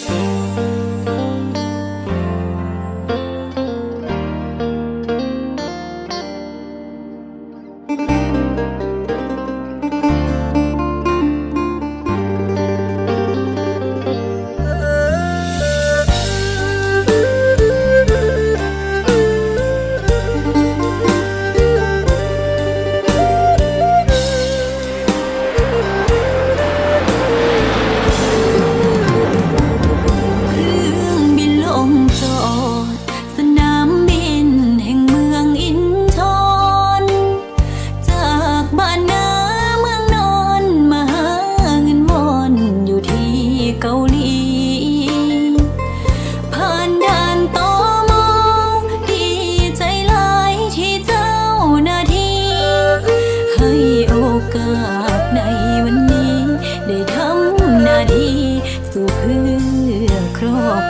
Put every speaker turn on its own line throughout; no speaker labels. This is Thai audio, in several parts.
เค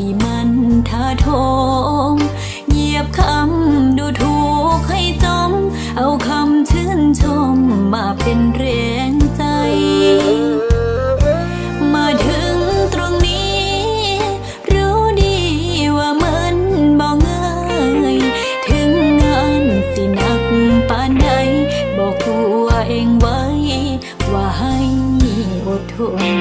ที่มันท่าทงเหยียบคำดูถูกให้จม เอาคำชื่นชมมาเป็นแรงใจ มาถึงตรงนี้ รู้ดีว่ามันบ่ง่ายถึงงานสิหนักปานใดบอกตัวเองไว้ ว่าให้อดทน